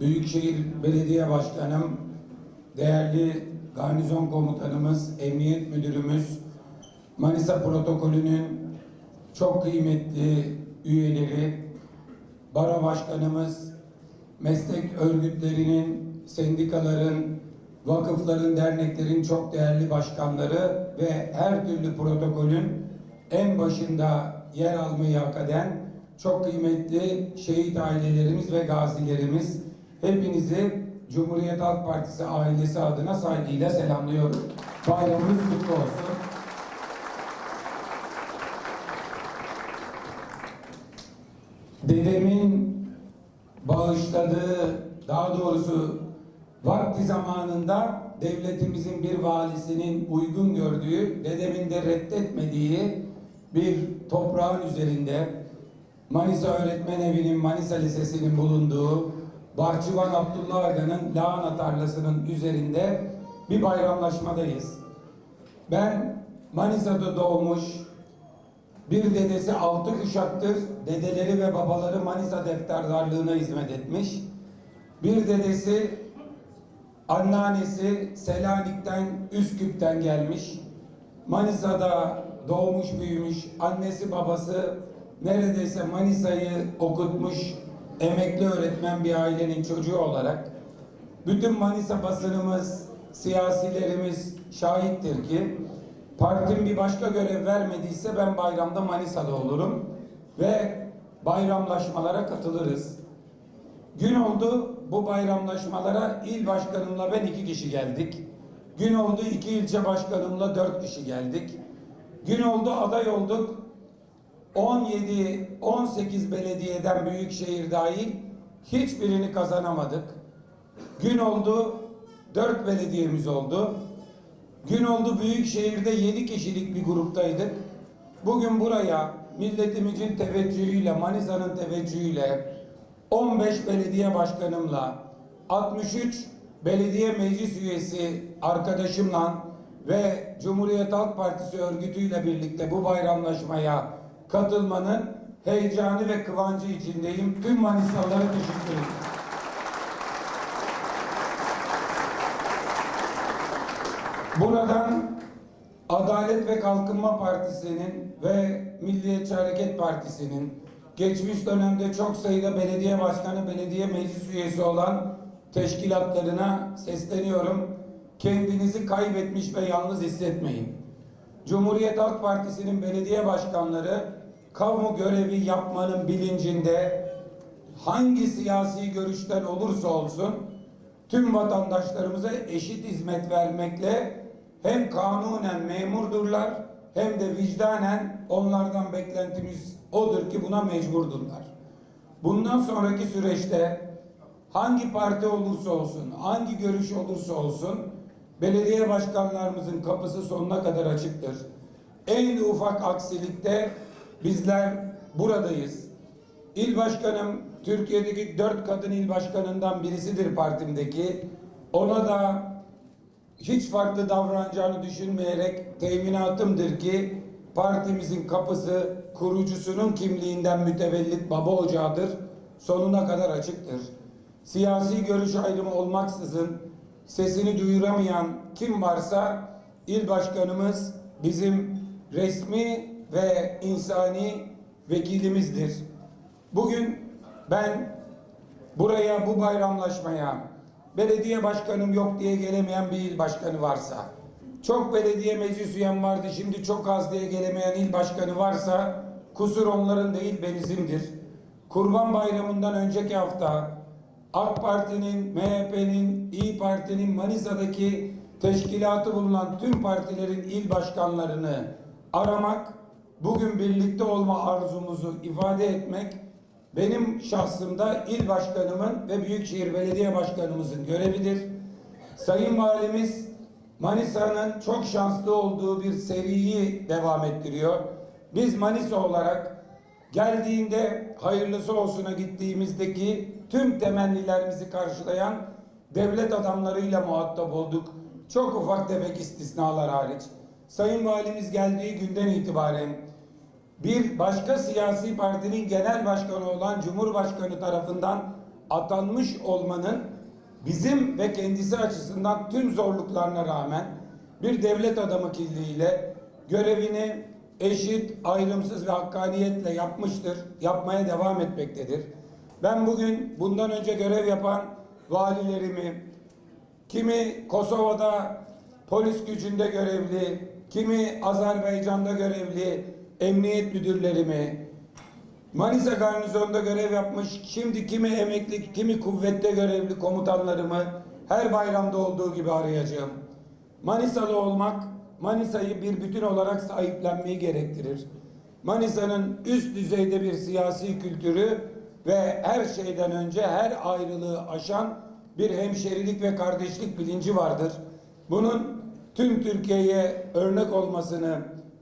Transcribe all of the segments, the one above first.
Büyükşehir Belediye Başkanım, değerli garnizon komutanımız, emniyet müdürümüz, Manisa protokolünün çok kıymetli üyeleri, Baro Başkanımız, meslek örgütlerinin, sendikaların, vakıfların, derneklerin çok değerli başkanları ve her türlü protokolün en başında yer almayı hak eden çok kıymetli şehit ailelerimiz ve gazilerimiz. Hepinizi Cumhuriyet Halk Partisi ailesi adına saygıyla selamlıyorum. Bayramınız kutlu olsun. Dedemin bağışladığı, daha doğrusu vakti zamanında devletimizin bir valisinin uygun gördüğü, dedemin de reddetmediği bir toprağın üzerinde Manisa Öğretmen Evi'nin, Manisa Lisesi'nin bulunduğu Bahçıvan Abdullah Aga'nın lahana tarlasının üzerinde bir bayramlaşmadayız. Ben Manisa'da doğmuş, bir dedesi altı kuşaktır, dedeleri ve babaları Manisa defterdarlığına hizmet etmiş. Bir dedesi, anneannesi Selanik'ten, Üsküp'ten gelmiş. Manisa'da doğmuş büyümüş, annesi babası neredeyse Manisa'yı okutmuş, emekli öğretmen bir ailenin çocuğu olarak bütün Manisa basınımız, siyasilerimiz şahittir ki partim bir başka görev vermediyse ben bayramda Manisa'da olurum ve bayramlaşmalara katılırız. Gün oldu bu bayramlaşmalara il başkanımla ben iki kişi geldik. Gün oldu iki ilçe başkanımla dört kişi geldik. Gün oldu aday olduk. 17-18 belediyeden büyükşehir dahil hiçbirini kazanamadık. Gün oldu dört belediyemiz oldu. Gün oldu Büyükşehir'de 7 kişilik bir gruptaydık. Bugün buraya milletimizin teveccühüyle, Manisa'nın teveccühüyle 15 belediye başkanımla 63 belediye meclis üyesi arkadaşımla ve Cumhuriyet Halk Partisi örgütüyle birlikte bu bayramlaşmaya katılmanın heyecanı ve kıvancı içindeyim. Tüm Manisalılara teşekkür ederim. Buradan Adalet ve Kalkınma Partisi'nin ve Milliyetçi Hareket Partisi'nin geçmiş dönemde çok sayıda belediye başkanı, belediye meclis üyesi olan teşkilatlarına sesleniyorum. Kendinizi kaybetmiş ve yalnız hissetmeyin. Cumhuriyet Halk Partisi'nin belediye başkanları kamu görevi yapmanın bilincinde hangi siyasi görüşten olursa olsun tüm vatandaşlarımıza eşit hizmet vermekle hem kanunen memurdurlar hem de vicdanen onlardan beklentimiz odur ki buna mecburdurlar. Bundan sonraki süreçte hangi parti olursa olsun, hangi görüş olursa olsun belediye başkanlarımızın kapısı sonuna kadar açıktır. En ufak aksilikte bizler buradayız. İl başkanım Türkiye'deki dört kadın il başkanından birisidir partimdeki. Ona da hiç farklı davranacağını düşünmeyerek teminatımdır ki partimizin kapısı kurucusunun kimliğinden mütevellit baba ocağıdır. Sonuna kadar açıktır. Siyasi görüş ayrımı olmaksızın sesini duyuramayan kim varsa il başkanımız bizim resmi ve insani vekilimizdir. Bugün ben buraya bu bayramlaşmaya belediye başkanım yok diye gelemeyen bir il başkanı varsa, çok belediye meclis üyem vardı şimdi çok az diye gelemeyen il başkanı varsa kusur onların değil benizimdir. Kurban Bayramı'ndan önceki hafta AK Parti'nin, MHP'nin, İyi Parti'nin Manisa'daki teşkilatı bulunan tüm partilerin il başkanlarını aramak, bugün birlikte olma arzumuzu ifade etmek benim şahsımda il başkanımın ve Büyükşehir Belediye Başkanımızın görevidir. Sayın Valimiz Manisa'nın çok şanslı olduğu bir seriyi devam ettiriyor. Biz Manisa olarak geldiğinde hayırlısı olsuna gittiğimizdeki tüm temennilerimizi karşılayan devlet adamlarıyla muhatap olduk. Çok ufak tefek istisnalar hariç. Sayın Valimiz geldiği günden itibaren bir başka siyasi partinin genel başkanı olan Cumhurbaşkanı tarafından atanmış olmanın bizim ve kendisi açısından tüm zorluklarına rağmen bir devlet adamı kimliğiyle görevini eşit, ayrımsız ve hakkaniyetle yapmıştır, yapmaya devam etmektedir. Ben bugün bundan önce görev yapan valilerimi, kimi Kosova'da polis gücünde görevli, kimi Azerbaycan'da görevli emniyet müdürlerimi, Manisa garnizonunda görev yapmış, şimdi kimi emekli, kimi kuvvette görevli komutanlarımı her bayramda olduğu gibi arayacağım. Manisalı olmak, Manisa'yı bir bütün olarak sahiplenmeyi gerektirir. Manisa'nın üst düzeyde bir siyasi kültürü ve her şeyden önce her ayrılığı aşan bir hemşerilik ve kardeşlik bilinci vardır. Bunun tüm Türkiye'ye örnek olmasını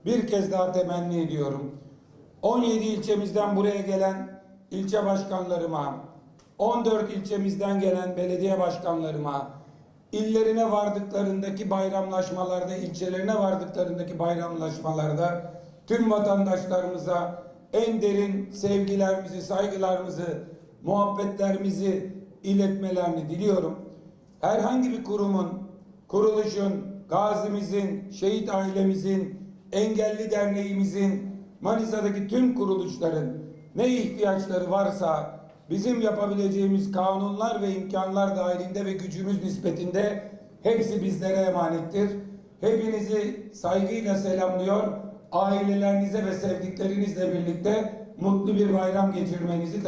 bir kez daha temenni ediyorum. 17 ilçemizden buraya gelen ilçe başkanlarıma, 14 ilçemizden gelen belediye başkanlarıma, illerine vardıklarındaki bayramlaşmalarda, ilçelerine vardıklarındaki bayramlaşmalarda tüm vatandaşlarımıza en derin sevgilerimizi, saygılarımızı, muhabbetlerimizi iletmelerini diliyorum. Herhangi bir kurumun, kuruluşun, gazimizin, şehit ailemizin, engelli derneğimizin, Manisa'daki tüm kuruluşların ne ihtiyaçları varsa bizim yapabileceğimiz kanunlar ve imkanlar dahilinde ve gücümüz nispetinde hepsi bizlere emanettir. Hepinizi saygıyla selamlıyor. Ailelerinize ve sevdiklerinizle birlikte mutlu bir bayram geçirmenizi temenni